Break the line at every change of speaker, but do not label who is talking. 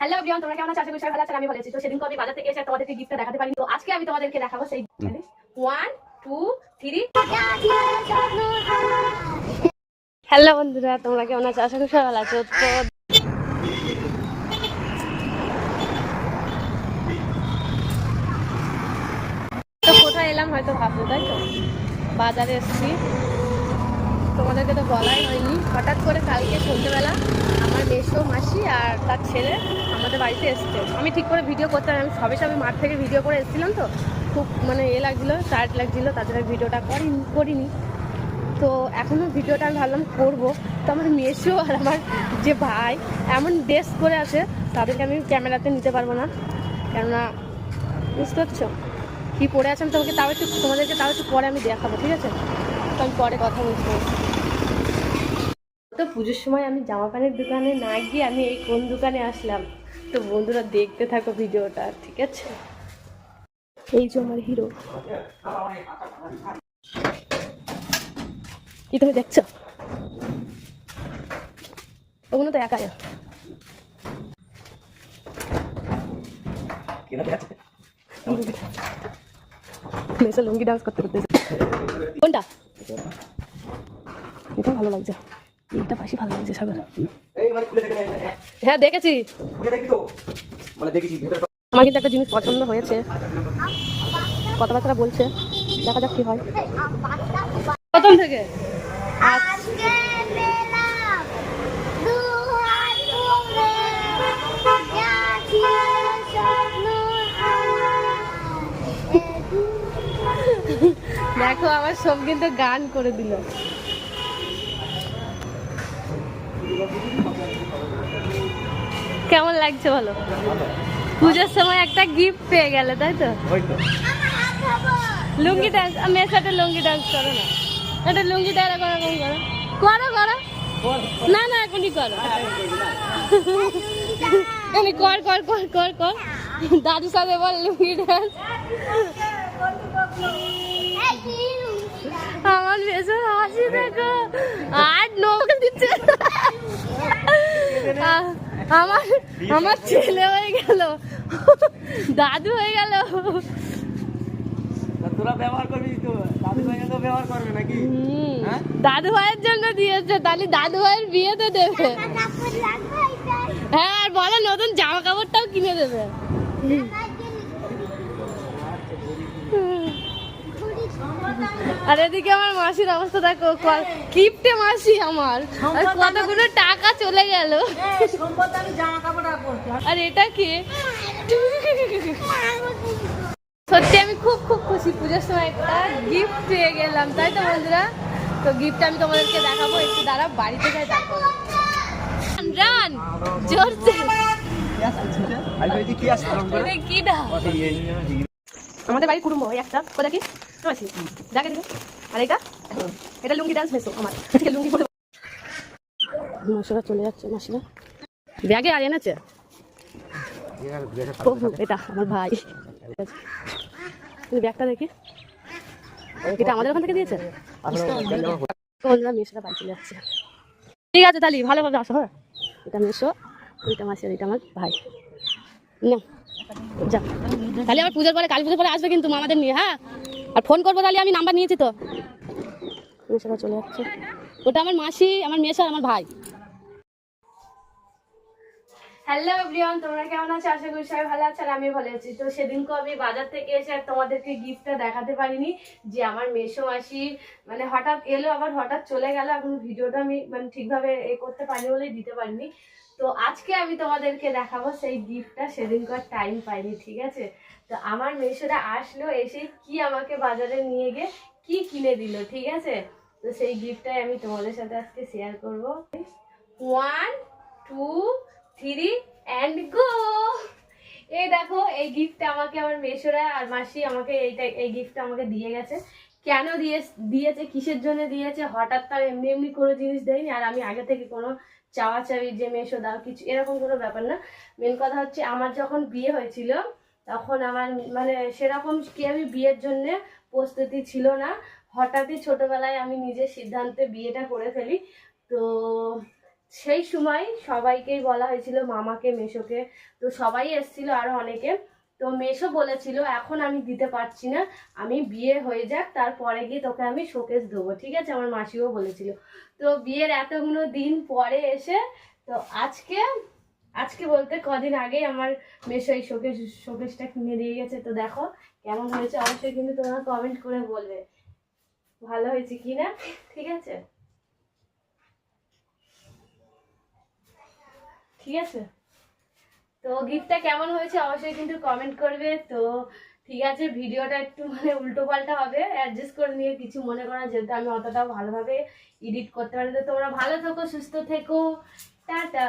Hello Brian তোমরা কেমন আছো? আশা করি ভালো আমি তো সেদিন আমি বাজার থেকে এসে তোমাদেরকে গিফটটা দেখাতে তো আজকে আমি তোমাদেরকে দেখাবো সেই ওয়ান টু। থ্রি হ্যালো বন্ধুরা, তোমরা কেমন আছো? আশা করি ভালো আছো। তো তো কোথায় এলাম হয়তো ভাবছ, তাই তো? বাজারে এসেছি। তোমাদেরকে তো বলাই হয়নি। হঠাৎ করে কালকে সন্ধ্যেবেলা আমার মেসো, মাসি আর তার ছেলে আমাদের বাড়িতে এসছে। আমি ঠিক করে ভিডিও করতে আমি সবে সবে মাঠ থেকে ভিডিও করে এসেছিলাম তো, খুব মানে এ লাগছিল টায়ার্ড লাগছিল জন্য ভিডিওটা করিনি করিনি। তো এখনও ভিডিওটা আমি ভাবলাম করব। তো আমার মেসো আর আমার যে ভাই এমন ড্রেস করে আছে, তাদেরকে আমি ক্যামেরাতে নিতে পারব না। কেননা, বুঝতে পারছ? কী পরে আছে আমি তোমাকে তাও একটু তোমাদেরকে তাও একটু পরে আমি দেখাবো, ঠিক আছে? তো আমি পরে কথা বলছি। তো পুজোর সময় আমি জামা প্যান্টের দোকানে না গিয়ে আমি এই কোন দোকানে আসলাম? তো বন্ধুরা দেখতে থাকো ভিডিওটা ঠিক আছে? এই যে আমার হিরো। কি তুমি দেখছ? ওগুলো তো একাই। মেসে লুঙ্গি ডান্স করতে করতে কোনটা? এটা ভালো লাগছে। এটা পাশি ভালো লাগছে সাগর।
মানে।
হ্যাঁ দেখেছি।
মানে
আমার কিন্তু একটা জিনিস পছন্দ হয়েছে। কথাবার্তা বলছে দেখা যাক কি হয়। প্রথম থেকে? দেখো আমার সব কিন্তু গান করে দিল। কেমন লাগছে বলো পুজোর সময় একটা গিফট পেয়ে গেলে তাই তো লুঙ্গি ডান্স মেয়ের সাথে লুঙ্গি ডান্স করো না একটা লুঙ্গি ডান্স করো এরকম করো করো করো না না এখনই করো এমনি কর কর কর কর কর দাদুর সাথে বল লুঙ্গি ডান্স আমার বেশি হাসি দেখো আমার আমার ছেলে হয়ে গেল। দাদু হয়ে গেল।
তা তোরা ব্যবহার করবি দাদু ভাই তো ব্যবহার করবে নাকি? হ্যাঁ?
দাদু ভাইয়ের জন্য দিয়েছে তাহলে দাদু ভাইয়ের বিয়েতে দেবে। হ্যাঁ আর বলে নতুন জামা কাপড়টাও কিনে দেবে। আর এদিকে আমার মাসির অবস্থা দেখো কিপটে মাসি আমার। আর কতগুলো টাকা চলে গেল। আর এটা কি? সত্যি আমি খুব খুব খুশি পুজোর সময় একটা গিফট পেয়ে গেলাম তাই তো বন্ধুরা? তো গিফট আমি তোমাদেরকে দেখাবো একটু দাঁড়া বাড়িতে যাই তারপর রান না আমাদের বাড়ির কুটুম্ব একটা কোথা কি? লুঙ্গি ডান্স আমার। চলে যাচ্ছে ব্যাগে আর এনেছে? ব্যাগটা দেখি। এটা আমাদের ওখান থেকে দিয়েছে? চলে যাচ্ছে। ঠিক আছে, তাহলে ভালোভাবে আসো হ্যাঁ? এটা মেসো, ওইটা আর এটা আমার ভাই। না যা তাহলে আমার পুজোর পরে, কালী পুজোর পরে আসবে কিন্তু মামাদের নিয়ে হ্যাঁ? আর ফোন করব তাহলে আমি নাম্বার নিয়েছি তো। মেসোরা চলে যাচ্ছে। ওটা আমার মাসি, আমার মেসো আমার ভাই। হ্যালো এভরিওয়ান তোমরা কেমন আছো? আশা করি সবাই ভালো আছে আর আমি ভালো আছি। তো সেদিনকে আমি বাজার থেকে এসে আর তোমাদেরকে গিফটটা দেখাতে পারিনি, যে আমার মেসো মাসি মানে হঠাৎ এলো, আবার হঠাৎ চলে গেল, এখন ভিডিওটা আমি মানে ঠিকভাবে এ করতে পারিনি বলেই দিতে পারিনি। তো আজকে আমি তোমাদেরকে দেখাবো সেই গিফটটা সেদিনকার টাইম পাইনি, ঠিক আছে? তো আমার মেসোরা আসলো, এসে কি আমাকে বাজারে নিয়ে গিয়ে কি কিনে দিল, ঠিক আছে? তো সেই গিফটটাই আমি তোমাদের সাথে আজকে শেয়ার করব। One two three and go এই দেখো, এই গিফটটা আমাকে আমার মেসোরা আর মাসি আমাকে এইটা এই গিফটটা আমাকে দিয়ে গেছে। কেন দিয়ে দিয়েছে, কিসের জন্য দিয়েছে? হঠাৎ তার এমনি এমনি কোনো জিনিস দেয়নি, আর আমি আগে থেকে কোনো চাওয়া চাওয়ি যে মেশো দাও, কিছু এরকম কোনো ব্যাপার না। মেন কথা হচ্ছে, আমার যখন বিয়ে হয়েছিল, তখন আমার মানে সেরকম কি আমি বিয়ের জন্য প্রস্তুতি ছিল না। হঠাৎই ছোটবেলায় আমি নিজের সিদ্ধান্তে বিয়েটা করে ফেলি। তো সেই সময় সবাইকেই বলা হয়েছিল, মামাকে, মেশোকে। তো সবাই এসেছিল, আরও অনেকে। তো মেশো বলেছিল, এখন আমি দিতে পারছি না, আমি বিয়ে হয়ে যাক, তারপরে গিয়ে তোকে আমি শোকেস দেবো। ঠিক আছে? আমার মাসিও বলেছিল। তো বিয়ের এতগুলো দিন পরে এসে, তো আজকে আজকে বলতে কদিন আগেই আমার মেশো এই শোকেস শোকেসটা কিনে দিয়ে গেছে। তো দেখো কেমন হয়েছে, অবশ্যই কিন্তু তোমরা কমেন্ট করে বলবে। ভালো হয়েছে কি না? ঠিক আছে? ঠিক আছে? তো গিফটটা কেমন হয়েছে অবশ্যই কিন্তু কমেন্ট করবে। তো ঠিক আছে, ভিডিওটা একটু মানে উল্টো পাল্টা হবে অ্যাডজাস্ট করে নিয়ে কিছু মনে করা যেহেতু আমি অতটাও ভালোভাবে এডিট করতে পারি তো তোমরা ভালো থেকো, সুস্থ থেকো, টাটা।